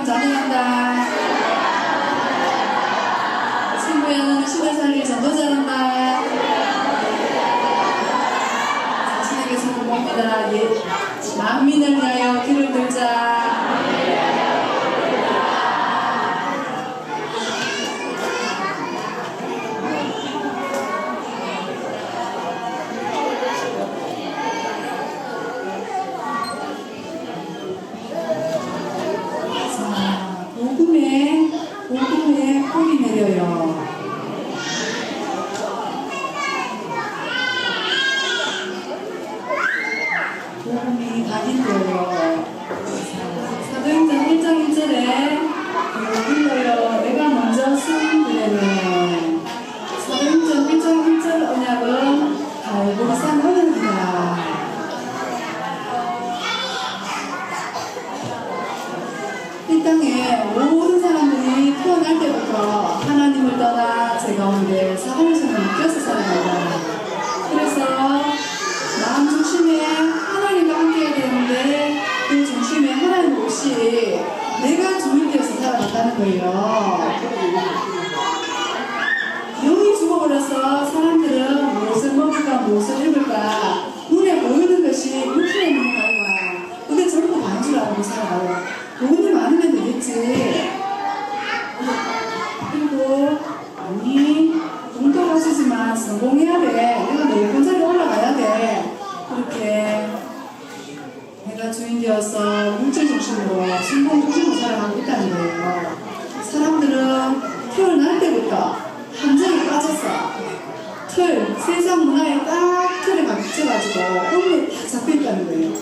하나님 잡혀 있다는 거예요.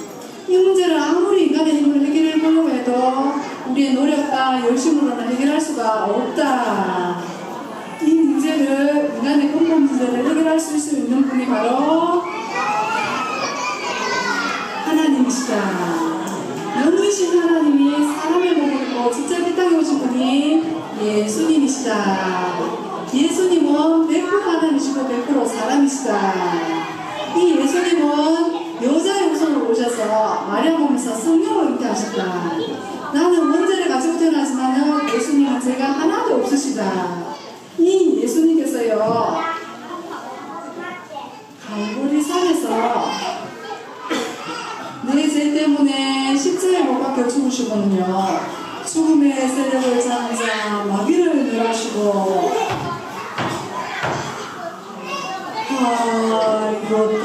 이 문제를 아무리 인간의 힘으로 해결해 보려고 해도 우리의 노력과 열심으로는 해결할 수가 없다. 이 문제를 인간의 근본 문제를 해결할 수 있는 분이 바로 하나님이시다. 영이신 하나님이 사람의 몸을 입고 진짜 이 땅에 오신 분이 예수님이시다. 예수님은 100% 하나님이시고 100% 사람이시다. 이 예수님은 몸에서 성령을 잉태하셨다. 나는 원죄를 가지고 태어나지만은 예수님은 죄가 하나도 없으시다. 이 예수님께서요, 갈보리 산에서 내 죄 때문에 십자가에 못 박혀 죽으시거든요. 죽음의 세력을 장자 마비를 멸하시고 아 이것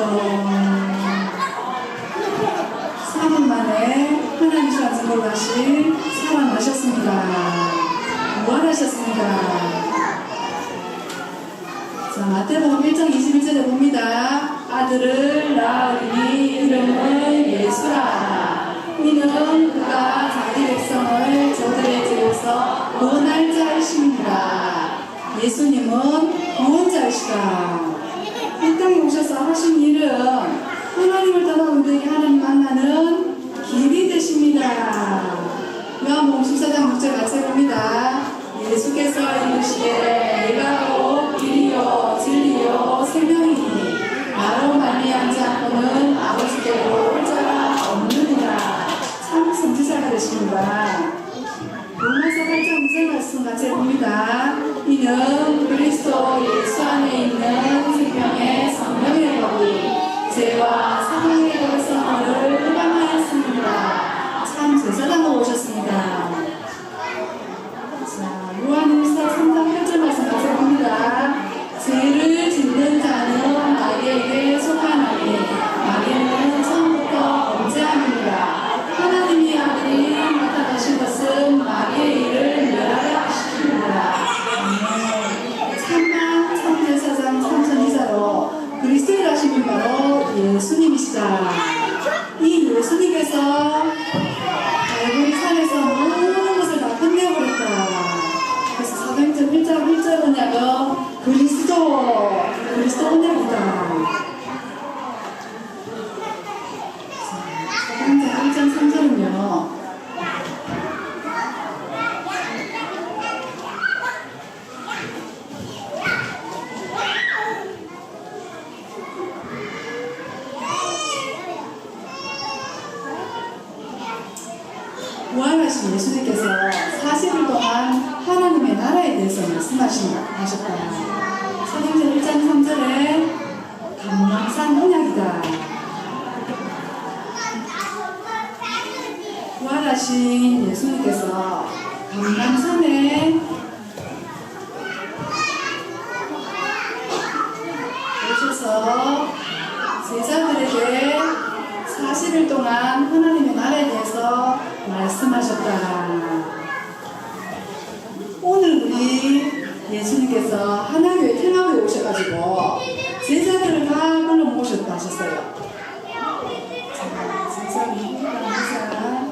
부활하셨습니다. 자, 마태복음 1장 21절에 봅니다. 아들을 낳으니 이름은 예수라. 이는 그가 자기 백성을 저들의 죄에서 구원할 자이십니다. 예수님은 구원자이시다. 이 땅에 오셔서 하신 일은 하나님을 떠나 우리에게 하나님 만나는 길이 되십니다. 요한복음 14장 6절 같이 되십니다. 로마서 8장 2절 말씀 같이 봅니다. 이는 그리스도 예수 안에 있는 생명의 성령의 법이 죄와 예수님이시다. 이 예수님께서 갈보리 산에서 모든 것을 다 끝내버렸다. 그래서 사도행전 1장 1절 언약은 그리스도, 그리스도 언약이다. 사도행전 1장 3절은요. 부활하신 예수님께서 40일 동안 하나님의 나라에 대해서 말씀하셨다. 사도행전 1장 3절에 감람산 언약이다. 부활하신 예수님께서 감람산에 오셔서 제자들에게 40일 동안 하나님의 나라에 대해서 말씀하셨다. 오늘 우리 예수님께서 하나교회 테마교에 오셔가지고 제자들을 다 불러 모으셨다 하셨어요. 자, 누구가 제자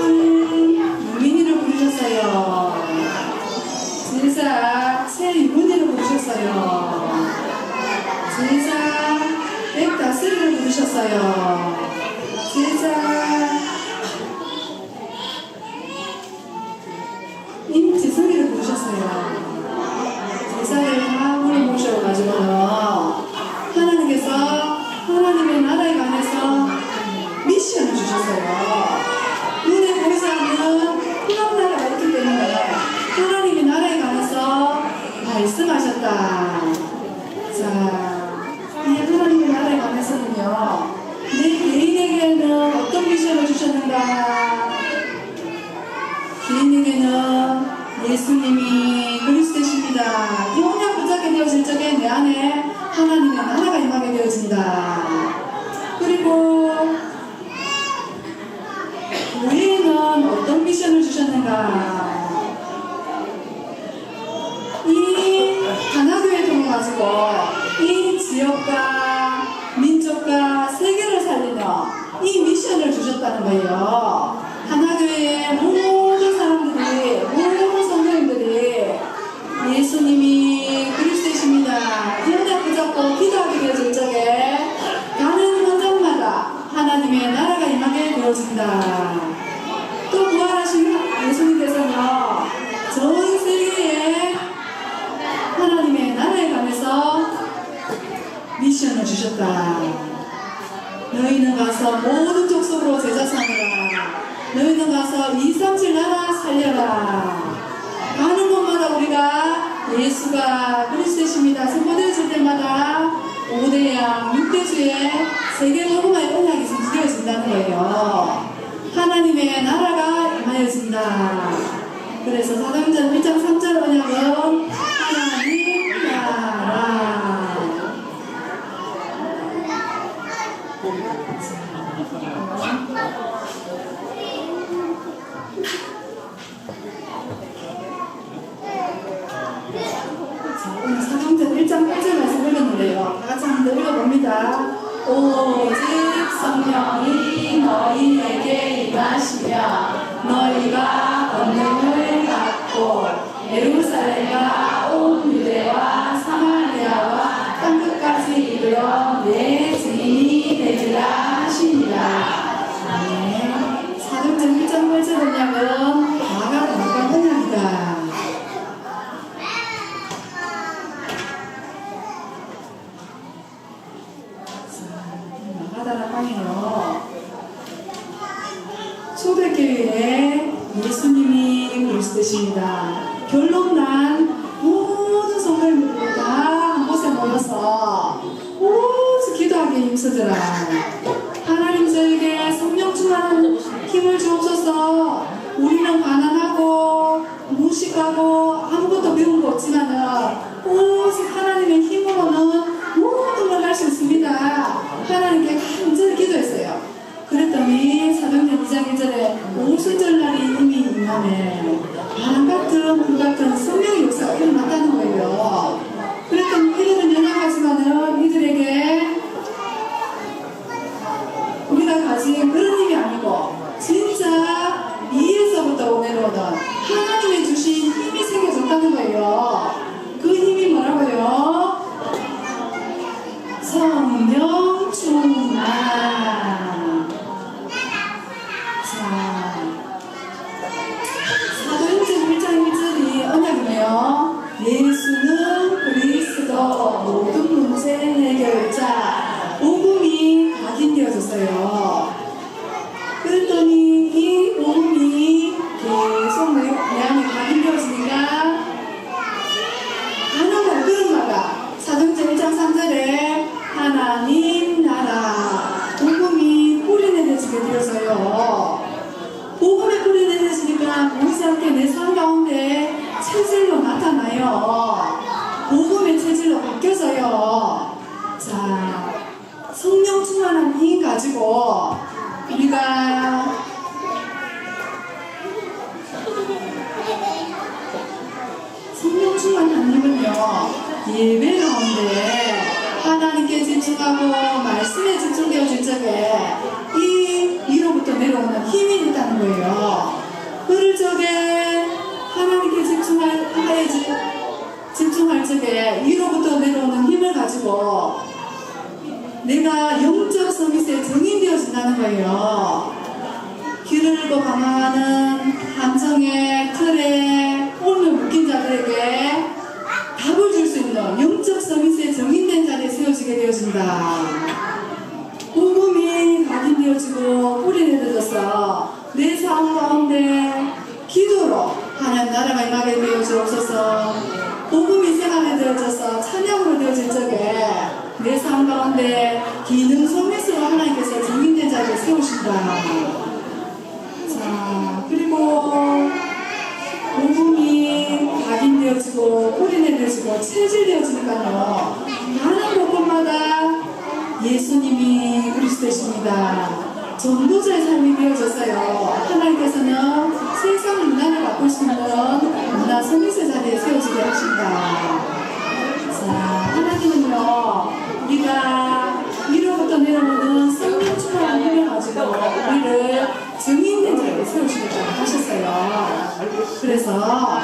한유민이를 부르셨어요. 제자 최유문이를 부르셨어요. 제자 백다스를 부르셨어요. 주셨는가? 개인에게는 예수님이 그리스도십니다. 이 언약 붙잡게 되어질 적에 내 안에 하나님의 나라가 임하게 되어진다. 그리고 우리에는 어떤 미션을 주셨는가? 이 하나교회 통해 가지고 이 지역과 민족과 세계를 살리는 이 미션을 주셨다는 거예요. 하나교회의 모든 사람들이 모든 성도님들이 예수님이 그리스도이십니다. 연락 붙잡고 기도하게 되어질 적에 가는 현장마다 하나님의 나라가 임하게 되어진다. 또 부활하신 예수님께서는 전 세계에 하나님의 나라에 관해서 미션을 주셨다. 너희는 가서 모든 족속으로 제자 삼으라. 너희는 가서 2, 3, 7 나라 살려라. 가는 곳마다 우리가 예수가 그리스도십니다. 선포되어질 때마다 5대양, 6대주의 세계 복음화의 언약이 성취되어진다는 거예요. 하나님의 나라가 임하여진다. 그래서 사도행전 1장 3절 언약은 하나님 나라. 사도행전 1장 8절 말씀 읽었는데요. 다 같이 한번 읽어봅니다. 오직 성령이 너희에게 임하시며 너희가 권능을 받고 예루살렘과 온 유대와 하나님 저에게 성령 충만한 힘을 주옵소서. 우리는 가난하고 무식하고 아무것도 배운 거 없지만은 오직 하나님의 힘으로는 모든 걸 할 수 있습니다. 하나님께 간절히 기도했어요. 그랬더니 사도행전 2장 1절에 오순절날이 이미 임하네 바람 같은 불같은 성령의 역사가 일어났다는 거예요. 그랬더니 이들은 연약하지만은 이들에게 우리가 가진 그런 힘이 아니고 진짜 이에서부터 내려오는 하나님의 주신 힘이 생겨졌다는 거예요. 그 힘이 뭐라고요? 성 충만한 힘 가지고 우리가 성령 충만한 힘은요. 예배 가운데 하나님께 집중하고 말씀에 집중되어질 적에 이 위로부터 내려오는 힘이 있다는 거예요. 그럴 적에 하나님께 집중할 집중할 적에 위로부터 내려오는 힘을 가지고 내가 영적 서밋에 정인되어진다는 거예요. 길을 잃고 방황하는 함정의 틀에 홀을 묶인 자들에게 답을 줄 수 있는 영적 서밋에 정인된 자리에 세워지게 되어진다. 복음이 각인되어지고 뿌리 내려져서 내 삶 가운데 기도로 하나님 나라가 임하게 되어주옵소서 복음이 생활에 되어져서 찬양으로 되어질 적에 내 삶 가운데 기능 성매스로 하나님께서 정인된 자리에 세우신다 자 그리고 복음이 각인되어지고 뿌리 내려지고 체질되어지니까요 많은 곳곳마다 예수님이 그리스도십니다. 전도자의 삶이 되어졌어요. 하나님께서는 세상 문화를 바꿀 수 있는 문화 서비스 자리에 세워지게 하신다. 자, 하나님은요, 위로부터 내려오는 성령 충만한 힘을 가지고 우리를 증인 된 자리에 세우시겠다고 하셨어요. 그래서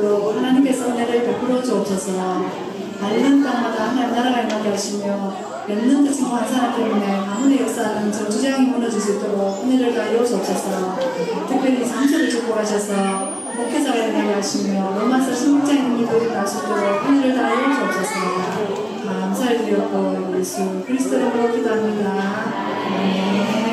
있도록 하나님께서 은혜를 베풀어 주옵소서. 밟는 땅마다 하나님 나라가 임하게 하시며 랩는트 친구 한 사람 때문에 가문의 역사는 저주장이 무너질 수 있도록 은혜를 다하여 주옵소서. 특별히 상처를 축복하셔서 목회자가 되게 하시며 로마서 16장의 능력을 날수 있도록 은혜를 다하여 주옵소서. 감사를 드렸고 예수 그리스도로 기도합니다. 아멘.